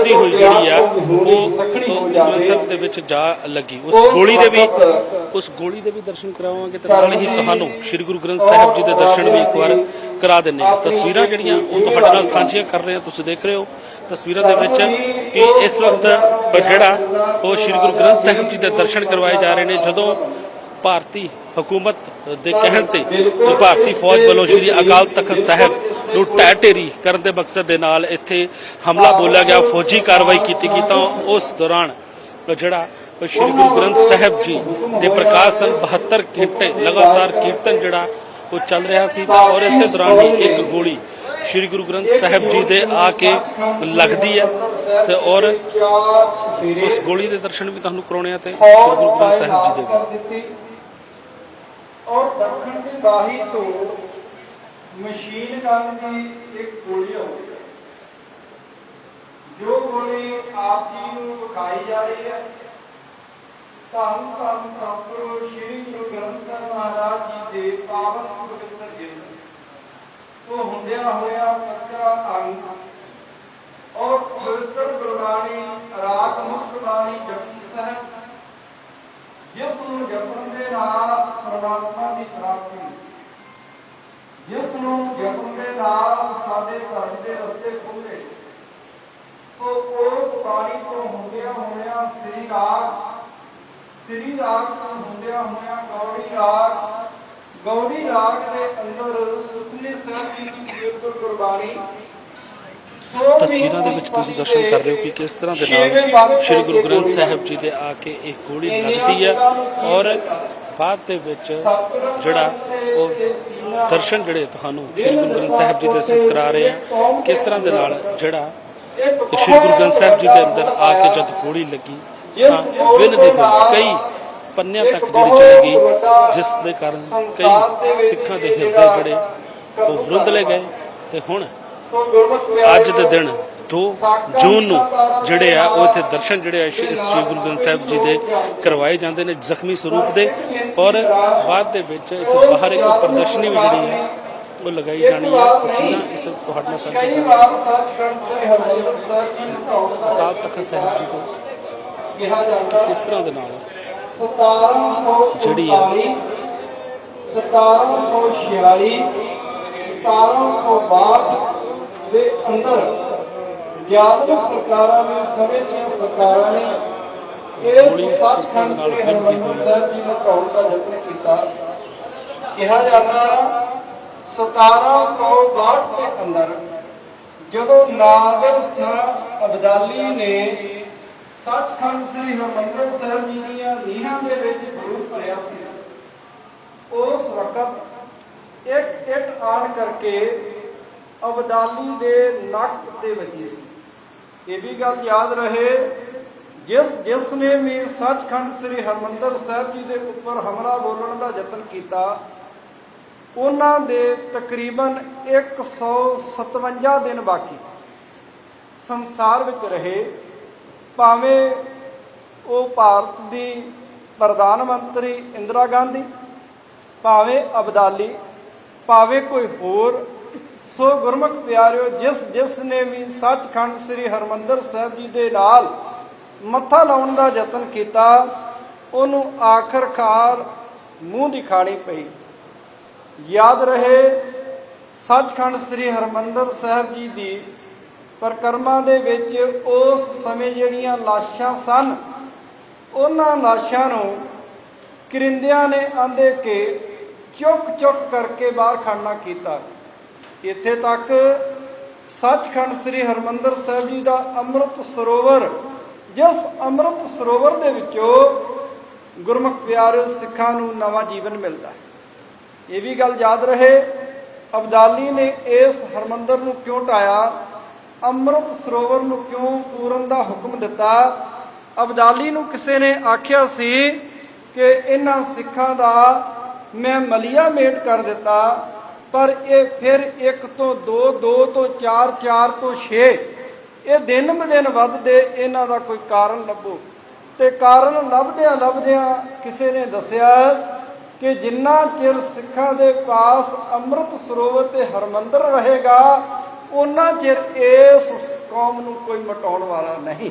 ਜਲਦੀ ਹੋਈ ਜਿਹੜੀ ਆ ਉਹ ਸਾਹਿਬ ਦੇ ਵਿੱਚ ਜਾ ਲੱਗੀ। ਉਸ ਗੋਲੀ ਦੇ ਵੀ ਉਸ ਗੋਲੀ ਦੇ ਵੀ ਦਰਸ਼ਨ ਕਰਾਵਾਂਗੇ ਤੇ ਨਾਲ ਹੀ ਤੁਹਾਨੂੰ ਸ੍ਰੀ ਗੁਰੂ ਗ੍ਰੰਥ ਸਾਹਿਬ ਜੀ ਦੇ ਦਰਸ਼ਨ ਵੀ ਇੱਕ ਵਾਰ ਕਰਾ ਦਿੰਨੇ ਆ ਤਸਵੀਰਾਂ ਜਿਹੜੀਆਂ ਉਹ ਤੁਹਾਡੇ ਨਾਲ ਸਾਂਝੀਆਂ ਕਰ ਰਹੇ ਆ ਤੁਸੀਂ ਦੇਖ ਰਹੇ ਹੋ। ਤਸਵੀਰਾਂ ਦੇ ਵਿੱਚ ਕਿ ਇਸ ਵਕਤ ਜਿਹੜਾ ਉਹ ਸ੍ਰੀ ਗੁਰੂ ਗ੍ਰੰਥ ਸਾਹਿਬ ਜੀ ਦੇ ਦਰਸ਼ਨ ਕਰਵਾਏ ਜਾ ਰਹੇ ਨੇ ਜਦੋਂ ਭਾਰਤੀ ਹਕੂਮਤ ਦੇ ਕਹਿਣ ਤੇ ਭਾਰਤੀ ਫੌਜ ਵੱਲੋਂ ਸ੍ਰੀ ਅਕਾਲ ਤਖਤ ਸਾਹਿਬ ਨੂੰ ਢਹਿ ਢੇਰੀ ਕਰਨ ਦੇ ਮਕਸਦ ਦੇ ਨਾਲ ਇੱਥੇ ਹਮਲਾ ਬੋਲਿਆ ਗਿਆ, ਫੌਜੀ ਕਾਰਵਾਈ ਕੀਤੀ ਗਈ ਤਾਂ ਉਸ ਦੌਰਾਨ ਜਿਹੜਾ ਸ੍ਰੀ ਗੁਰੂ ਗ੍ਰੰਥ ਸਾਹਿਬ ਜੀ ਦੇ ਪ੍ਰਕਾਸ਼ਨ 72 ਘੰਟੇ ਲਗਾਤਾਰ ਕੀਰਤਨ ਜਿਹੜਾ ਉਹ ਚੱਲ ਰਿਹਾ ਸੀ ਤਾਂ ਔਰ ਇਸੇ ਦੌਰਾਨ ਹੀ ਇੱਕ ਗੋਲੀ ਸ੍ਰੀ ਗੁਰੂ ਗ੍ਰੰਥ ਸਾਹਿਬ ਜੀ ਦੇ ਆ ਕੇ ਲੱਗਦੀ ਹੈ ਤੇ ਔਰ ਉਸ ਗੋਲੀ ਦੇ ਦਰਸ਼ਨ ਵੀ ਤੁਹਾਨੂੰ ਕਰਾਉਣੇ ਆ ਤੇ ਸ੍ਰੀ ਗੁਰੂ ਗ੍ਰੰਥ ਸਾਹਿਬ ਜੀ ਦੇ ਔਰ ਦੱਖਣ ਦੀ ਬਾਹੀ ਤੋਂ ਮਸ਼ੀਨ ਗਨ ਦੀ ਇੱਕ ਗੋਲੀ ਆਉਂਦੀ ਹੈ। ਜੋ ਗੋਲੀ ਆਪ ਜੀ ਨੂੰ ਵਿਖਾਈ ਜਾ ਰਹੀ ਹੈ, ਧੰਨ ਧੰਨ ਸਤਿਗੁਰੂ ਸ੍ਰੀ ਗੁਰੂ ਗ੍ਰੰਥ ਸਾਹਿਬ ਮਹਾਰਾਜ ਜੀ ਦੇ ਪਾਵਨ ਪਵਿੱਤਰ ਜੀਵਨ ਤੋਂ ਹੁੰਦਿਆਂ ਹੋਇਆ ਕੱਚਾ ਅੰਗ ਔਰ ਪਵਿੱਤਰ ਗੁਰਬਾਣੀ, ਰਾਗ ਮੁਖ ਬਾਣੀ ਜਪੀ ਸਾਹਿਬ ਜਿਸ ਨੂੰ ਜਪਣ ਦੇ ਨਾਲ ਪਰਮਾਤਮਾ ਦੀ ਪ੍ਰਾਪਤੀ ਜਿਸ ਨੂੰ ਜਪਣ ਦੇ ਨਾਲ ਸਾਡੇ ਧਰਮ ਦੇ ਰਸਤੇ ਖੁੱਲ੍ਹੇ। ਸੋ ਉਸ ਬਾਣੀ ਤੋਂ ਹੁੰਦਿਆਂ ਹੋਇਆਂ ਸ੍ਰੀ ਰਾਗ ਸ੍ਰੀ ਰਾਗ ਤੋਂ ਹੁੰਦਿਆਂ ਹੋਇਆਂ ਗੌੜੀ ਰਾਗ ਗੌੜੀ ਰਾਗ ਦੇ ਅੰਦਰ ਸੁਖਨੀ ਸਾਹਿਬ ਦੀ ਪਵਿੱਤਰ ਗੁਰਬਾਣੀ। ਤਸਵੀਰਾਂ ਦੇ ਵਿੱਚ ਤੁਸੀਂ ਦਰਸ਼ਨ ਕਰ ਰਹੇ ਹੋ ਕਿ ਕਿਸ ਤਰ੍ਹਾਂ ਦੇ ਨਾਲ ਸ੍ਰੀ ਗੁਰੂ ਗ੍ਰੰਥ ਸਾਹਿਬ ਜੀ ਦੇ ਆ ਕੇ ਇੱਕ ਗੋਲੀ ਲੱਗਦੀ ਹੈ ਔਰ ਬਾਅਦ ਦੇ ਵਿੱਚ ਜਿਹੜਾ ਉਹ ਦਰਸ਼ਨ ਜਿਹੜੇ ਤੁਹਾਨੂੰ ਸ੍ਰੀ ਗੁਰੂ ਗ੍ਰੰਥ ਸਾਹਿਬ ਜੀ ਦੇ ਸਿੱਧ ਕਰਾ ਰਹੇ ਆ, ਕਿਸ ਤਰ੍ਹਾਂ ਦੇ ਨਾਲ ਜਿਹੜਾ ਸ੍ਰੀ ਗੁਰੂ ਗ੍ਰੰਥ ਸਾਹਿਬ ਜੀ ਦੇ ਅੰਦਰ ਆ ਕੇ ਜਦ ਗੋਲੀ ਲੱਗੀ, ਤਾਂ ਵਿਨ ਦੇ ਕਈ ਪੰਨਿਆਂ ਤੱਕ ਜਿਹੜੀ ਚਲੀ ਗਈ, ਜਿਸ ਦੇ ਕਾਰਨ ਕਈ ਸਿੱਖਾਂ ਦੇ ਹਿਰਦੇ ਜਿਹੜੇ ਉਹ ਵਿਰੁੱਧ ਵਿਰੁੱਧਲੇ ਗਏ ਤੇ ਹੁਣ ਅੱਜ ਦੇ ਦਿਨ 2 ਜੂਨ ਨੂੰ ਜਿਹੜੇ ਆ ਉਹ ਇੱਥੇ ਦਰਸ਼ਨ ਜਿਹੜੇ ਆ ਸ਼੍ਰੀ ਗੁਰੂ ਗ੍ਰੰਥ ਸਾਹਿਬ ਜੀ ਦੇ ਕਰਵਾਏ ਜਾਂਦੇ ਨੇ ਜ਼ਖਮੀ ਸਰੂਪ ਦੇ। ਔਰ ਬਾਅਦ ਦੇ ਵਿੱਚ ਇੱਥੇ ਬਾਹਰ ਇੱਕ ਪ੍ਰਦਰਸ਼ਨੀ ਵੀ ਜਿਹੜੀ ਹੈ ਉਹ ਲਗਾਈ ਜਾਣੀ ਹੈ ਤਸਵੀਰਾਂ ਇਸ ਤੁਹਾਡੇ ਨਾਲ ਸਾਂਝੀਆਂ ਕਈ ਕਰ ਵਾਰ ਸੱਚਖੰਡ ਸ੍ਰੀ ਹਰਿਮੰਦਰ ਸਾਹਿਬ ਜੀ ਨੂੰ ਢਾਉਣ ਦਾ ਅਕਾਲ ਤਖਤ ਸਾਹਿਬ ਜੀ ਤੋਂ ਕਿਹਾ ਜਾਂਦਾ ਕਿਸ ਤਰ੍ਹਾਂ ਦੇ ਨਾਲ? 1749 ਜਿਹੜੀ ਆ। 1746 1762 ਦੇ ਅੰਦਰ ਗਿਆਰਵੀਂ ਸਰਕਾਰਾਂ ਨੇ ਸਮੇਂ ਦੀਆਂ ਸਰਕਾਰਾਂ ਨੇ ਇਸ ਨਾਲ ਸ੍ਰੀ ਹਰਿਮੰਦਰ ਸਾਹਿਬ ਜੀ ਨੂੰ ਢਾਉਣ ਦਾ ਯਤਨ ਕੀਤਾ। ਕਿਹਾ ਜਾਂਦਾ 1762 ਦੇ ਅੰਦਰ ਜਦੋਂ ਨਾਦਰ ਸ਼ਾਹ ਅਬਦਾਲੀ ਨੇ ਸੱਚਖੰਡ ਸ੍ਰੀ ਹਰਿਮੰਦਰ ਸਾਹਿਬ ਜੀ ਦੀਆਂ ਨੀਹਾਂ ਦੇ ਵਿੱਚ ਗੁਰੂ ਭਰਿਆ ਸੀ ਉਸ ਵਕਤ ਇੱਕ ਇੱਟ ਆਣ ਕਰਕੇ ਅਬਦਾਲੀ ਦੇ ਨੱਕ ਤੇ ਵੱਜੀ ਸੀ। ਇਹ ਵੀ ਗੱਲ ਯਾਦ ਰਹੇ, ਜਿਸ ਜਿਸ ਨੇ ਵੀ ਸੱਚਖੰਡ ਸ੍ਰੀ ਹਰਿਮੰਦਰ ਸਾਹਿਬ ਜੀ ਦੇ ਉੱਪਰ ਹਮਲਾ ਬੋਲਣ ਦਾ ਯਤਨ ਕੀਤਾ, ਉਹਨਾਂ ਦੇ ਤਕਰੀਬਨ 157 ਦਿਨ ਬਾਕੀ। ਸੰਸਾਰ ਵਿੱਚ ਰਹੇ, ਭਾਵੇਂ ਉਹ ਭਾਰਤ ਦੀ ਪ੍ਰਧਾਨ ਮੰਤਰੀ ਇੰਦਰਾ ਗਾਂਧੀ, ਭਾਵੇਂ ਅਬਦਾਲੀ, ਭਾਵੇਂ ਕੋਈ ਹੋਰ ਸੋ ਗੁਰਮੁਖ ਪਿਆਰਿਓ, ਜਿਸ ਜਿਸ ਨੇ ਵੀ ਸੱਚਖੰਡ ਸ੍ਰੀ ਹਰਮੰਦਰ ਸਾਹਿਬ ਜੀ ਦੇ ਨਾਲ ਮੱਥਾ ਲਾਉਣ ਦਾ ਯਤਨ ਕੀਤਾ, ਉਹਨੂੰ ਆਖਰਕਾਰ ਮੂੰਹ ਦੀ ਪਈ। ਯਾਦ ਰਹੇ ਸੱਚਖੰਡ ਸ੍ਰੀ ਹਰਮੰਦਰ ਸਾਹਿਬ ਜੀ ਦੀ ਪਰਕਰਮਾ ਦੇ ਵਿੱਚ ਉਸ ਸਮੇਂ ਜਿਹੜੀਆਂ ਲਾਸ਼ਾਂ ਸਨ, ਉਹਨਾਂ ਲਾਸ਼ਾਂ ਨੂੰ ਕਰਿੰਦਿਆਂ ਨੇ ਆਂਦੇ ਕਿ ਚੁੱਕ ਚੁੱਕ ਕਰਕੇ ਬਾਹਰ ਖੜਨਾ ਕੀਤਾ। ਇੱਥੇ ਤੱਕ ਸੱਚਖੰਡ ਸ੍ਰੀ ਹਰਮੰਦਰ ਸਾਹਿਬ ਜੀ ਦਾ ਅੰਮ੍ਰਿਤ ਸਰੋਵਰ, ਜਿਸ ਅੰਮ੍ਰਿਤ ਸਰੋਵਰ ਦੇ ਵਿੱਚੋਂ ਗੁਰਮੁਖ ਪਿਆਰਿਓ ਸਿੱਖਾਂ ਨੂੰ ਨਵਾਂ ਜੀਵਨ ਮਿਲਦਾ ਹੈ। ਇਹ ਵੀ ਗੱਲ ਯਾਦ ਰਹੇ, ਅਬਦਾਲੀ ਨੇ ਇਸ ਹਰਮੰਦਰ ਨੂੰ ਕਿਉਂ ਢਾਇਆ, ਅੰਮ੍ਰਿਤ ਸਰੋਵਰ ਨੂੰ ਕਿਉਂ ਪੂਰਨ ਦਾ ਹੁਕਮ ਦਿੱਤਾ? ਅਬਦਾਲੀ ਨੂੰ ਕਿਸੇ ਨੇ ਆਖਿਆ ਸੀ ਕਿ ਇਹਨਾਂ ਸਿੱਖਾਂ ਦਾ ਮੈਂ ਮਲੀਆ ਮੇਟ ਕਰ ਦਿੱਤਾ ਪਰ ਇਹ ਫਿਰ ਇੱਕ ਤੋਂ ਦੋ ਦੋ ਤੋਂ ਚਾਰ ਚਾਰ ਤੋਂ 6 ਇਹ ਦਿਨ ਬ ਦਿਨ ਵੱਧਦੇ ਇਹਨਾਂ ਦਾ ਕੋਈ ਕਾਰਨ ਲੱਭੋ। ਤੇ ਕਾਰਨ ਲੱਭਦਿਆਂ ਲੱਭਦਿਆਂ ਕਿਸੇ ਨੇ ਦੱਸਿਆ ਕਿ ਜਿੰਨਾ ਚਿਰ ਸਿੱਖਾਂ ਦੇ ਪਾਸ ਅੰਮ੍ਰਿਤ ਸਰੋਵਰ ਤੇ ਹਰਮੰਦਰ ਰਹੇਗਾ ਉਹਨਾਂ ਚਿਰ ਇਸ ਕੌਮ ਨੂੰ ਕੋਈ ਮਟਾਉਣ ਵਾਲਾ ਨਹੀਂ।